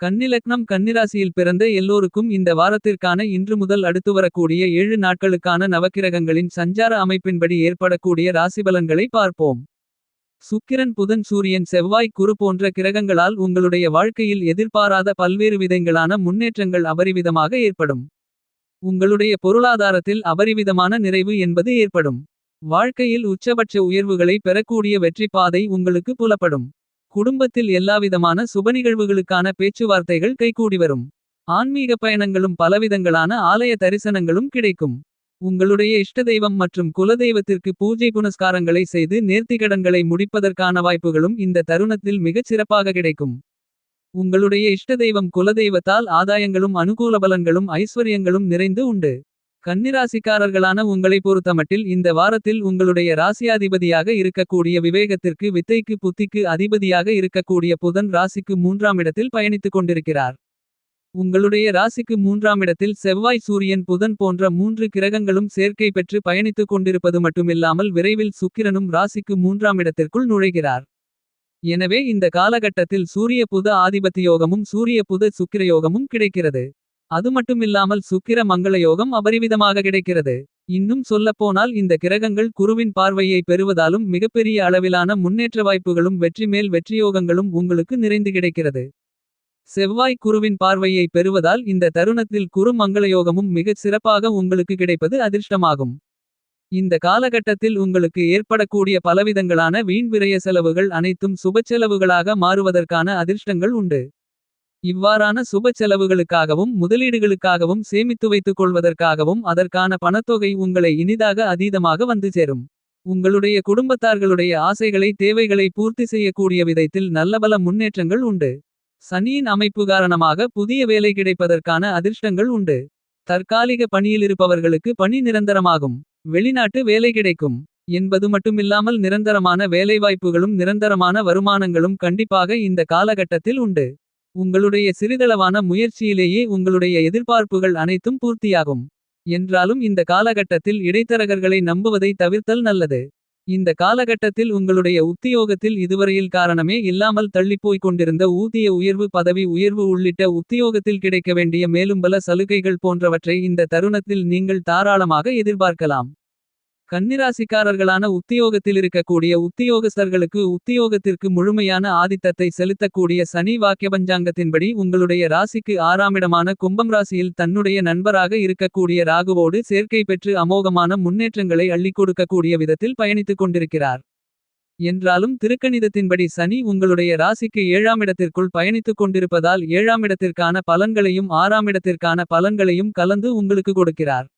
கன்னிலக்னம் கன்னிராசியில் பிறந்த எல்லோருக்கும் இந்த வாரத்திற்கான இன்று முதல் அடுத்து வரக்கூடிய ஏழு நாட்களுக்கான நவக்கிரகங்களின் சஞ்சார அமைப்பின்படி ஏற்படக்கூடிய ராசிபலன்களை பார்ப்போம். சுக்கிரன் புதன் சூரியன் செவ்வாய் குரு போன்ற கிரகங்களால் உங்களுடைய வாழ்க்கையில் எதிர்பாராத பல்வேறு விதங்களான முன்னேற்றங்கள் அபரிவிதமாக ஏற்படும். உங்களுடைய பொருளாதாரத்தில் அபரிவிதமான நிறைவு என்பது ஏற்படும். வாழ்க்கையில் உச்சபட்ச உயர்வுகளை பெறக்கூடிய வெற்றி பாதை உங்களுக்கு புலப்படும். குடும்பத்தில் எல்லாவிதமான சுபநிகழ்வுகளுக்கான பேச்சுவார்த்தைகள் கைகூடி வரும். ஆன்மீக பயணங்களும் பலவிதங்களான ஆலய தரிசனங்களும் கிடைக்கும். உங்களுடைய இஷ்ட தெய்வம் மற்றும் குலதெய்வத்திற்கு பூஜை புனஸ்காரங்களை செய்து நேர்த்திகடன்களை முடிப்பதற்கான வாய்ப்புகளும் இந்த தருணத்தில் மிகச் சிறப்பாக கிடைக்கும். உங்களுடைய இஷ்ட தெய்வம் குலதெய்வத்தால் ஆதாயங்களும் அனுகூல பலன்களும் ஐஸ்வர்யங்களும் நிறைந்து உண்டு. கன்னிராசிக்காரர்களான உங்களை பொறுத்தமட்டில் இந்த வாரத்தில் உங்களுடைய ராசியாதிபதியாக இருக்கக்கூடிய விவேகத்திற்கு வித்தைக்கு புத்திக்கு அதிபதியாக இருக்கக்கூடிய புதன் ராசிக்கு மூன்றாம் இடத்தில் பயணித்துக் கொண்டிருக்கிறார். உங்களுடைய ராசிக்கு மூன்றாம் இடத்தில் செவ்வாய் சூரியன் புதன் போன்ற மூன்று கிரகங்களும் சேர்க்கை பெற்று பயணித்துக் கொண்டிருப்பது மட்டுமில்லாமல் விரைவில் சுக்கிரனும் ராசிக்கு மூன்றாம் இடத்திற்குள் நுழைகிறார். எனவே இந்த காலகட்டத்தில் சூரிய புத ஆதிபத்தியோகமும் சூரிய புத சுக்கிரயோகமும் கிடைக்கிறது. அது மட்டுமில்லாமல் சுக்கிர மங்களயோகம் அபரிவிதமாக கிடைக்கிறது. இன்னும் சொல்லப்போனால் இந்த கிரகங்கள் குருவின் பார்வையை பெறுவதாலும் மிகப்பெரிய அளவிலான முன்னேற்ற வாய்ப்புகளும் வெற்றி மேல் வெற்றியோகங்களும் உங்களுக்கு நிறைந்து கிடைக்கிறது. செவ்வாய் குருவின் பார்வையை பெறுவதால் இந்த தருணத்தில் குரு மங்களயோகமும் மிகச் சிறப்பாக உங்களுக்கு கிடைப்பது அதிர்ஷ்டமாகும். இந்த காலகட்டத்தில் உங்களுக்கு ஏற்படக்கூடிய பலவிதங்களான வீண் விரய செலவுகள் அனைத்தும் சுபச்செலவுகளாக மாறுவதற்கான அதிர்ஷ்டங்கள் உண்டு. இவ்வாறான சுப செலவுகளுக்காகவும் முதலீடுகளுக்காகவும் சேமித்து வைத்துக் கொள்வதற்காகவும் அதற்கான பணத்தொகை உங்களை இனிதாக அதீதமாக வந்து சேரும். உங்களுடைய குடும்பத்தார்களுடைய ஆசைகளை தேவைகளை பூர்த்தி செய்யக்கூடிய விதத்தில் நல்லபல முன்னேற்றங்கள் உண்டு. சனியின் அமைப்பு காரணமாக புதிய வேலை கிடைப்பதற்கான அதிர்ஷ்டங்கள் உண்டு. தற்காலிக பணியிலிருப்பவர்களுக்கு பணி நிரந்தரமாகும். வெளிநாட்டு வேலை கிடைக்கும். என்பது மட்டுமில்லாமல் நிரந்தரமான வேலைவாய்ப்புகளும் நிரந்தரமான வருமானங்களும் கண்டிப்பாக இந்த காலகட்டத்தில் உண்டு. உங்களுடைய சிறிதளவான முயற்சியிலேயே உங்களுடைய எதிர்பார்ப்புகள் அனைத்தும் பூர்த்தியாகும். என்றாலும் இந்த காலகட்டத்தில் இடைத்தரகர்களை நம்புவதை தவிர்த்தல் நல்லது. இந்த காலகட்டத்தில் உங்களுடைய உத்தியோகத்தில் இதுவரையில் காரணமே இல்லாமல் தள்ளிப்போய்க் கொண்டிருந்த ஊதிய உயர்வு பதவி உயர்வு உள்ளிட்ட உத்தியோகத்தில் கிடைக்க வேண்டிய மேலும் பல சலுகைகள் போன்றவற்றை இந்த தருணத்தில் நீங்கள் தாராளமாக எதிர்பார்க்கலாம். கன்னிராசிக்காரர்களான உத்தியோகத்தில் இருக்கக்கூடிய உத்தியோகஸ்தர்களுக்கு உத்தியோகத்திற்கு முழுமையான ஆதித்தத்தை செலுத்தக்கூடிய சனி வாக்கியபஞ்சாங்கத்தின்படி உங்களுடைய ராசிக்கு ஆறாமிடமான கும்பம் ராசியில் தன்னுடைய நண்பராக இருக்கக்கூடிய ராகுவோடு சேர்க்கை பெற்று அமோகமான முன்னேற்றங்களை அள்ளிக் கொடுக்கக்கூடிய விதத்தில் பயணித்துக் கொண்டிருக்கிறார். என்றாலும் திருக்கணிதத்தின்படி சனி உங்களுடைய ராசிக்கு ஏழாம் இடத்திற்குள் பயணித்துக் கொண்டிருப்பதால் ஏழாம் இடத்திற்கான பலன்களையும் ஆறாமிடத்திற்கான பலன்களையும் கலந்து உங்களுக்கு கொடுக்கிறார்.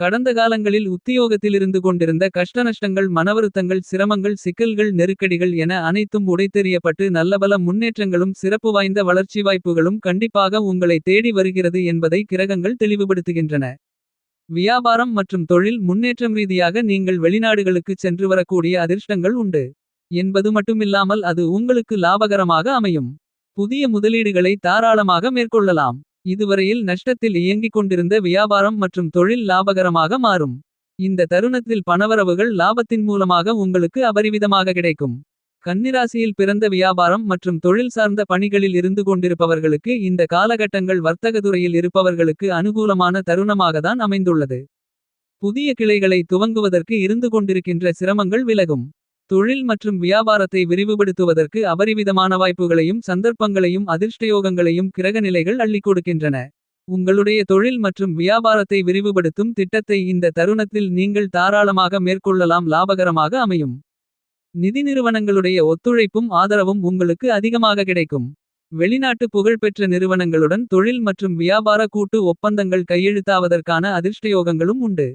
கடந்த காலங்களில் உத்தியோகத்திலிருந்து கொண்டிருந்த கஷ்டநஷ்டங்கள் மனவருத்தங்கள் சிரமங்கள் சிக்கல்கள் நெருக்கடிகள் என அனைத்தும் உடைத்தெறியப்பட்டு நல்லபல முன்னேற்றங்களும் சிறப்பு வாய்ந்த வளர்ச்சி வாய்ப்புகளும் கண்டிப்பாக உங்களை தேடி வருகிறது என்பதை கிரகங்கள் தெளிவுபடுத்துகின்றன. வியாபாரம் மற்றும் தொழில் முன்னேற்றம் ரீதியாக நீங்கள் வெளிநாடுகளுக்கு சென்று வரக்கூடிய அதிர்ஷ்டங்கள் உண்டு. என்பது மட்டுமில்லாமல் அது உங்களுக்கு லாபகரமாக அமையும். புதிய முதலீடுகளை தாராளமாக மேற்கொள்ளலாம். இதுவரையில் நஷ்டத்தில் இயங்கிக் கொண்டிருந்த வியாபாரம் மற்றும் தொழில் லாபகரமாக மாறும். இந்த தருணத்தில் பணவரவுகள் லாபத்தின் மூலமாக உங்களுக்கு அபரிவிதமாக கிடைக்கும். கன்னிராசியில் பிறந்த வியாபாரம் மற்றும் தொழில் சார்ந்த பணிகளில் இருந்து கொண்டிருப்பவர்களுக்கு இந்த காலகட்டங்கள் வர்த்தகதுறையில் இருப்பவர்களுக்கு அனுகூலமான தருணமாக தான் அமைந்துள்ளது. புதிய கிளைகளை துவங்குவதற்கு இருந்து கொண்டிருக்கின்ற சிரமங்கள் விலகும். தொழில் மற்றும் வியாபாரத்தை விரிவுபடுத்துவதற்கு அபரிவிதமான வாய்ப்புகளையும் சந்தர்ப்பங்களையும் அதிர்ஷ்டயோகங்களையும் கிரகநிலைகள் அள்ளிக் கொடுக்கின்றன. உங்களுடைய தொழில் மற்றும் வியாபாரத்தை விரிவுபடுத்தும் திட்டத்தை இந்த தருணத்தில் நீங்கள் தாராளமாக மேற்கொள்ளலாம் லாபகரமாக அமையும். நிதி நிறுவனங்களுடைய ஒத்துழைப்பும் ஆதரவும் உங்களுக்கு அதிகமாக கிடைக்கும். வெளிநாட்டு புகழ்பெற்ற நிறுவனங்களுடன் தொழில் மற்றும் வியாபார கூட்டு ஒப்பந்தங்கள் கையெழுத்தாவதற்கான அதிர்ஷ்டயோகங்களும் உண்டு.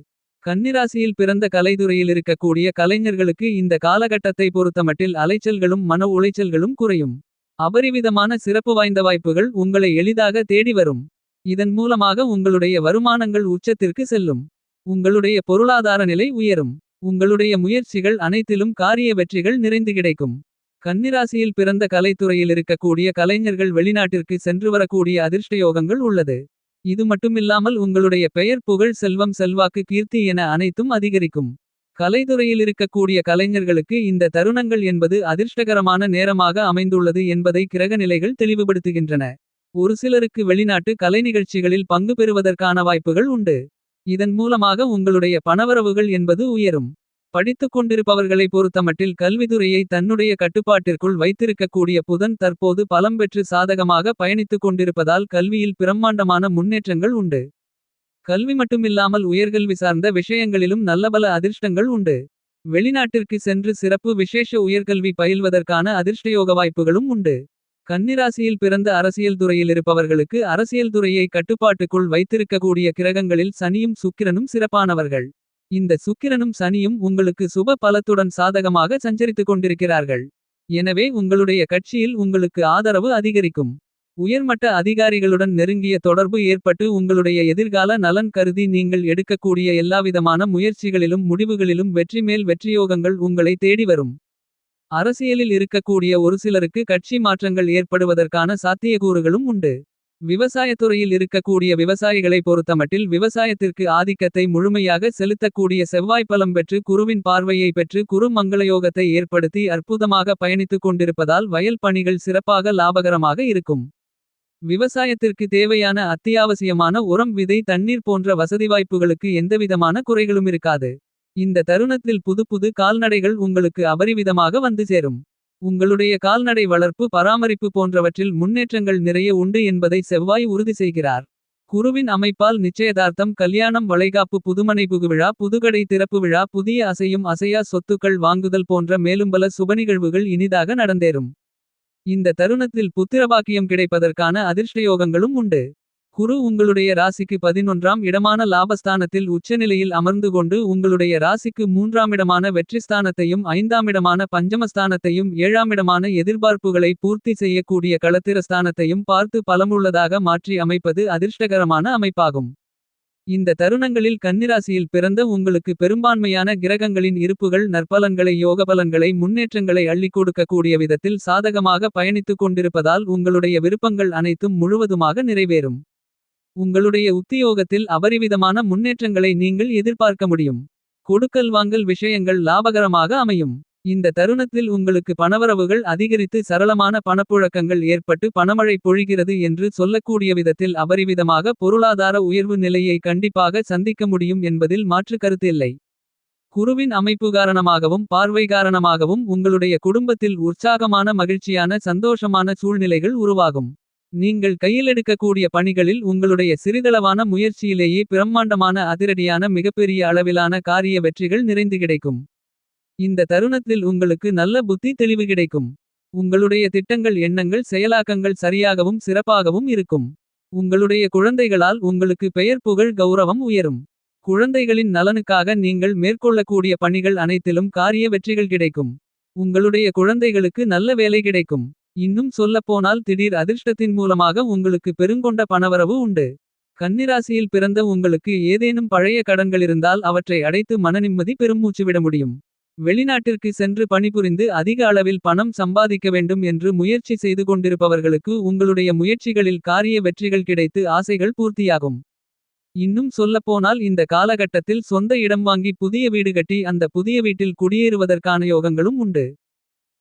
கன்னிராசியில் பிறந்த கலைத்துறையில் இருக்கக்கூடிய கலைஞர்களுக்கு இந்த காலகட்டத்தை பொறுத்தமட்டில் அலைச்சல்களும் மன உளைச்சல்களும் குறையும். அபரிவிதமான சிறப்பு வாய்ந்த வாய்ப்புகள் உங்களை எளிதாக தேடி வரும். இதன் மூலமாக உங்களுடைய வருமானங்கள் உச்சத்திற்கு செல்லும். உங்களுடைய பொருளாதார நிலை உயரும். உங்களுடைய முயற்சிகள் அனைத்திலும் காரிய வெற்றிகள் நிறைந்து கிடைக்கும். கன்னிராசியில் பிறந்த கலைத்துறையில் இருக்கக்கூடிய கலைஞர்கள் வெளிநாட்டிற்கு சென்று வரக்கூடிய அதிர்ஷ்டயோகங்கள் உள்ளது. இது மட்டுமில்லாமல் உங்களுடைய பெயர் புகழ் செல்வம் செல்வாக்கு கீர்த்தி என அனைத்தும் அதிகரிக்கும். கலைத்துறையில் இருக்கக்கூடிய கலைஞர்களுக்கு இந்த தருணங்கள் என்பது அதிர்ஷ்டகரமான நேரமாக அமைந்துள்ளது என்பதை கிரகநிலைகள் தெளிவுபடுத்துகின்றன. ஒரு சிலருக்கு வெளிநாட்டு கலை நிகழ்ச்சிகளில் பங்கு பெறுவதற்கான வாய்ப்புகள் உண்டு. இதன் மூலமாக உங்களுடைய பணவரவுகள் என்பது உயரும். படித்துக் கொண்டிருப்பவர்களை பொறுத்தமட்டில் கல்வித்துறையை தன்னுடைய கட்டுப்பாட்டிற்குள் வைத்திருக்கக்கூடிய புதன் தற்போது பலம் பெற்று சாதகமாக பயணித்துக் கொண்டிருப்பதால் கல்வியில் பிரம்மாண்டமான முன்னேற்றங்கள் உண்டு. கல்வி மட்டுமில்லாமல் உயர்கல்வி சார்ந்த விஷயங்களிலும் நல்லபல அதிர்ஷ்டங்கள் உண்டு. வெளிநாட்டிற்கு சென்று சிறப்பு விசேஷ உயர்கல்வி பயில்வதற்கான அதிர்ஷ்டயோக வாய்ப்புகளும் உண்டு. கன்னிராசியில் பிறந்த அரசியல் துறையில் இருப்பவர்களுக்கு அரசியல் துறையை கட்டுப்பாட்டுக்குள் வைத்திருக்கக்கூடிய கிரகங்களில் சனியும் சுக்கிரனும் சிறப்பானவர்கள். இந்த சுக்கிரனும் சனியும் உங்களுக்கு சுப பலத்துடன் சாதகமாக சஞ்சரித்துக் கொண்டிருக்கிறார்கள். எனவே உங்களுடைய கட்சியில் உங்களுக்கு ஆதரவு அதிகரிக்கும். உயர்மட்ட அதிகாரிகளுடன் நெருங்கிய தொடர்பு ஏற்பட்டு உங்களுடைய எதிர்கால நலன் கருதி நீங்கள் எடுக்கக்கூடிய எல்லாவிதமான முயற்சிகளிலும் முடிவுகளிலும் வெற்றி மேல் வெற்றியோகங்கள் உங்களை தேடி வரும். அரசியலில் இருக்கக்கூடிய ஒரு சிலருக்கு கட்சி மாற்றங்கள் ஏற்படுவதற்கான சாத்தியக்கூறுகளும் உண்டு. விவசாயத்துறையில் இருக்கக்கூடிய விவசாயிகளை பொறுத்தமட்டில் விவசாயத்திற்கு ஆதிக்கத்தை முழுமையாக செலுத்தக்கூடிய செவ்வாய்ப்பலம் பெற்று குருவின் பார்வையை பெற்று குரு மங்களயோகத்தை ஏற்படுத்தி அற்புதமாக பயணித்துக் கொண்டிருப்பதால் வயல் பணிகள் சிறப்பாக லாபகரமாக இருக்கும். விவசாயத்திற்கு தேவையான அத்தியாவசியமான உரம் விதை தண்ணீர் போன்ற வசதி வாய்ப்புகளுக்கு எந்தவிதமான குறைகளும் இருக்காது இந்த தருணத்தில் புதுப்புது கால்நடைகள் உங்களுக்கு அபரிவிதமாக வந்து சேரும். உங்களுடைய கால்நடை வளர்ப்பு பராமரிப்பு போன்றவற்றில் முன்னேற்றங்கள் நிறைய உண்டு என்பதை செவ்வாய் உறுதி செய்கிறார். குருவின் அமைப்பால் நிச்சயதார்த்தம் கல்யாணம் வளைகாப்பு புதுமனை புகுவிழா புதுகடை திறப்பு விழா புதிய அசையும் அசையா சொத்துக்கள் வாங்குதல் போன்ற மேலும்பல சுபநிகழ்வுகள் இனிதாக நடந்தேறும். இந்த தருணத்தில் புத்திரபாக்கியம் கிடைப்பதற்கான அதிர்ஷ்டயோகங்களும் உண்டு. குரு உங்களுடைய ராசிக்கு பதினொன்றாம் இடமான லாபஸ்தானத்தில் உச்சநிலையில் அமர்ந்து கொண்டு உங்களுடைய ராசிக்கு மூன்றாமிடமான வெற்றிஸ்தானத்தையும் ஐந்தாமிடமான பஞ்சமஸ்தானத்தையும் ஏழாமிடமான எதிர்பார்ப்புகளை பூர்த்தி செய்யக்கூடிய களத்திரஸ்தானத்தையும் பார்த்து பலமுள்ளதாக மாற்றி அமைப்பது அதிர்ஷ்டகரமான அமைப்பாகும். இந்த தருணங்களில் கன்னிராசியில் பிறந்த உங்களுக்கு பெரும்பான்மையான கிரகங்களின் இருப்புகள் நற்பலன்களை யோகபலன்களை முன்னேற்றங்களை அள்ளி கொடுக்கக்கூடிய விதத்தில் சாதகமாக பயணித்துக் கொண்டிருப்பதால் உங்களுடைய விருப்பங்கள் அனைத்தும் முழுவதுமாக நிறைவேறும். உங்களுடைய உத்தியோகத்தில் அபரிவிதமான முன்னேற்றங்களை நீங்கள் எதிர்பார்க்க முடியும். கொடுக்கல் வாங்கல் விஷயங்கள் லாபகரமாக அமையும். இந்த தருணத்தில் உங்களுக்கு பணவரவுகள் அதிகரித்து சரளமான பணப்புழக்கங்கள் ஏற்பட்டு பணமழை பொழிகிறது என்று சொல்லக்கூடிய விதத்தில் அபரிவிதமாக பொருளாதார உயர்வு நிலையை கண்டிப்பாக சந்திக்க முடியும் என்பதில் மாற்று கருத்து இல்லை. குருவின் அமைப்பு காரணமாகவும் பார்வை காரணமாகவும் உங்களுடைய குடும்பத்தில் உற்சாகமான மகிழ்ச்சியான சந்தோஷமான சூழ்நிலைகள் உருவாகும். நீங்கள் கையிலெடுக்கக்கூடிய பணிகளில் உங்களுடைய சிறிதளவான முயற்சியிலேயே பிரம்மாண்டமான அதிரடியான மிகப்பெரிய அளவிலான காரிய வெற்றிகள் நிறைந்து கிடைக்கும். இந்த தருணத்தில் உங்களுக்கு நல்ல புத்தி தெளிவு கிடைக்கும். உங்களுடைய திட்டங்கள் எண்ணங்கள் செயலாக்கங்கள் சரியாகவும் சிறப்பாகவும் இருக்கும். உங்களுடைய குழந்தைகளால் உங்களுக்கு பெயர் புகழ் கௌரவம் உயரும். குழந்தைகளின் நலனுக்காக நீங்கள் மேற்கொள்ளக்கூடிய பணிகள் அனைத்திலும் காரிய வெற்றிகள் கிடைக்கும். உங்களுடைய குழந்தைகளுக்கு நல்ல வேலை கிடைக்கும். இன்னும் சொல்லப்போனால் திடீர் அதிர்ஷ்டத்தின் மூலமாக உங்களுக்கு பெருங்கொண்ட பணவரவு உண்டு. கன்னிராசியில் பிறந்த உங்களுக்கு ஏதேனும் பழைய கடன்களிருந்தால் அவற்றை அடைத்து மனநிம்மதி பெருமூச்சுவிட முடியும். வெளிநாட்டிற்கு சென்று பணிபுரிந்து அதிக அளவில் பணம் சம்பாதிக்க வேண்டும் என்று முயற்சி செய்து கொண்டிருப்பவர்களுக்கு உங்களுடைய முயற்சிகளில் காரிய வெற்றிகள் கிடைத்து ஆசைகள் பூர்த்தியாகும். இன்னும் சொல்லப்போனால் இந்த காலகட்டத்தில் சொந்த இடம் வாங்கி புதிய வீடு கட்டி அந்த புதிய வீட்டில் குடியேறுவதற்கான யோகங்களும் உண்டு.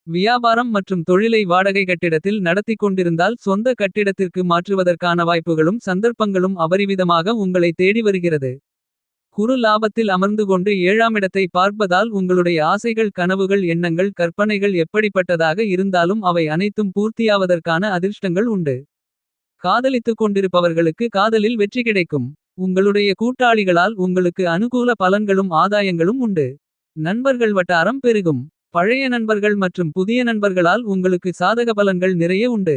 வியாபாரம் மற்றும் தொழிலை வாடகை கட்டிடத்தில் நடத்திக் கொண்டிருந்தால் சொந்த கட்டிடத்திற்கு மாற்றுவதற்கான வாய்ப்புகளும் சந்தர்ப்பங்களும் அபரிவிதமாக உங்களை தேடி வருகிறது. குறு லாபத்தில் அமர்ந்து கொண்டு ஏழாமிடத்தை பார்ப்பதால் உங்களுடைய ஆசைகள் கனவுகள் எண்ணங்கள் கற்பனைகள் எப்படிப்பட்டதாக இருந்தாலும் அவை அனைத்தும் பூர்த்தியாவதற்கான அதிர்ஷ்டங்கள் உண்டு. காதலித்துக் கொண்டிருப்பவர்களுக்கு காதலில் வெற்றி கிடைக்கும். உங்களுடைய கூட்டாளிகளால் உங்களுக்கு அனுகூல பலன்களும் ஆதாயங்களும் உண்டு. நண்பர்கள் வட்டாரம் பெருகும். பழைய நண்பர்கள் மற்றும் புதிய நண்பர்களால் உங்களுக்கு சாதக பலன்கள் நிறைய உண்டு.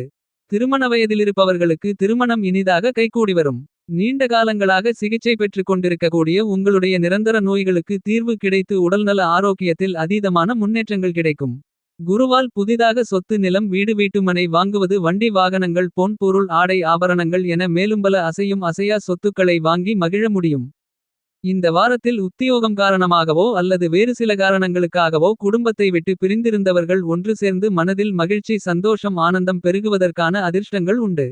திருமண வயதிலிருப்பவர்களுக்கு திருமணம் இனிதாக கைகூடி வரும். நீண்ட காலங்களாக சிகிச்சை பெற்றுக் கொண்டிருக்கக்கூடிய உங்களுடைய நிரந்தர நோய்களுக்கு தீர்வு கிடைத்து உடல்நல ஆரோக்கியத்தில் அதீதமான முன்னேற்றங்கள் கிடைக்கும். குருவால் புதிதாக சொத்து நிலம் வீடு வீட்டுமனை வாங்குவது வண்டி வாகனங்கள் பொன் பொருள் ஆடை ஆபரணங்கள் என மேலும் பல அசையும் அசையா சொத்துக்களை வாங்கி மகிழ முடியும். இந்த வாரத்தில் உத்தியோகம் காரணமாகவோ அல்லது வேறு சில காரணங்களுக்காகவோ குடும்பத்தை விட்டு பிரிந்திருந்தவர்கள் ஒன்று சேர்ந்து மனதில் மகிழ்ச்சி சந்தோஷம் ஆனந்தம் பெருகுவதற்கான அதிர்ஷ்டங்கள் உண்டு.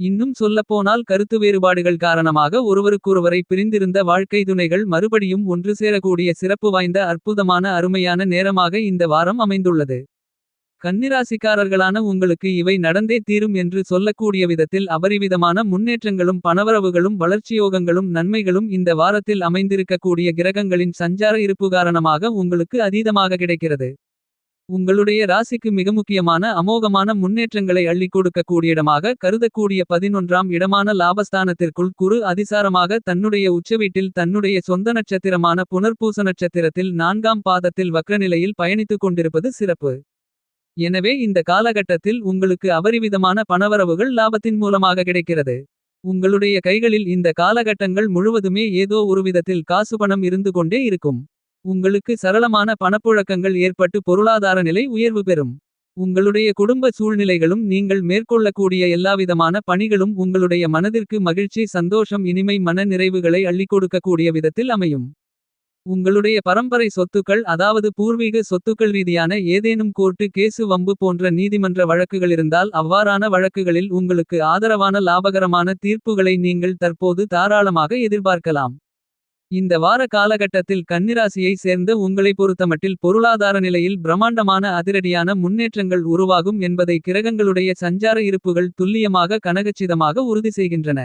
இன்னும் சொல்லப்போனால் கருத்து வேறுபாடுகள் காரணமாக ஒருவருக்கொருவரை பிரிந்திருந்த வாழ்க்கை துணைகள் மறுபடியும் ஒன்று சேரக்கூடிய சிறப்பு வாய்ந்த அற்புதமான அருமையான நேரமாக இந்த வாரம் அமைந்துள்ளது. கன்னிராசிக்காரர்களான உங்களுக்கு இவை நடந்தே தீரும் என்று சொல்லக்கூடிய விதத்தில் அபரிவிதமான முன்னேற்றங்களும் பணவரவுகளும் வளர்ச்சியோகங்களும் நன்மைகளும் இந்த வாரத்தில் அமைந்திருக்கக்கூடிய கிரகங்களின் சஞ்சார இருப்பு காரணமாக உங்களுக்கு அதீதமாக கிடைக்கிறது. உங்களுடைய ராசிக்கு மிக முக்கியமான அமோகமான முன்னேற்றங்களை அள்ளிக் கொடுக்கக்கூடியிடமாக கருதக்கூடிய பதினொன்றாம் இடமான லாபஸ்தானத்திற்குள் குரு அதிசாரமாக தன்னுடைய உச்சவீட்டில் தன்னுடைய சொந்த நட்சத்திரமான புனர்பூச நட்சத்திரத்தில் நான்காம் பாதத்தில் வக்ரநிலையில் பயணித்துக் கொண்டிருப்பது சிறப்பு. எனவே இந்த காலகட்டத்தில் உங்களுக்கு அபரிவிதமான பணவரவுகள் லாபத்தின் மூலமாக கிடைக்கிறது. உங்களுடைய கைகளில் இந்த காலகட்டங்கள் முழுவதுமே ஏதோ ஒருவிதத்தில் காசுபணம் இருந்து கொண்டே இருக்கும். உங்களுக்கு சரளமான பணப்புழக்கங்கள் ஏற்பட்டு பொருளாதார நிலை உயர்வு பெறும். உங்களுடைய குடும்ப சூழ்நிலைகளும் நீங்கள் மேற்கொள்ளக்கூடிய எல்லாவிதமான பணிகளும் உங்களுடைய மனதிற்கு மகிழ்ச்சி சந்தோஷம் இனிமை மன நிறைவுகளை அள்ளிக் கொடுக்கக்கூடிய விதத்தில் அமையும். உங்களுடைய பரம்பரை சொத்துக்கள் அதாவது பூர்வீக சொத்துக்கள் ரீதியான ஏதேனும் கோர்ட்டு கேசு வம்பு போன்ற நீதிமன்ற வழக்குகளிருந்தால் அவ்வாறான வழக்குகளில் உங்களுக்கு ஆதரவான லாபகரமான தீர்ப்புகளை நீங்கள் தற்போது தாராளமாக எதிர்பார்க்கலாம். இந்த வார காலகட்டத்தில் கன்னிராசியை சேர்ந்த உங்களை பொறுத்தமட்டில் பொருளாதார நிலையில் பிரம்மாண்டமான அதிரடியான முன்னேற்றங்கள் உருவாகும் என்பதை கிரகங்களுடைய சஞ்சார இருப்புகள் துல்லியமாக கனகச்சிதமாக உறுதி செய்கின்றன.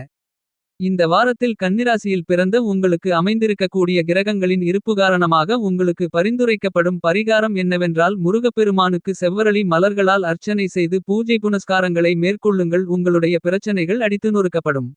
இந்த வாரத்தில் கன்னிராசியில் பிறந்த உங்களுக்கு அமைந்திருக்கக்கூடிய கிரகங்களின் இருப்பு காரணமாக உங்களுக்கு பரிந்துரைக்கப்படும் பரிகாரம் என்னவென்றால் முருகப்பெருமானுக்கு செவ்வரளி மலர்களால் அர்ச்சனை செய்து பூஜை புனஸ்காரங்களை மேற்கொள்ளுங்கள் உங்களுடைய பிரச்சனைகள் அடித்து நொறுக்கப்படும்.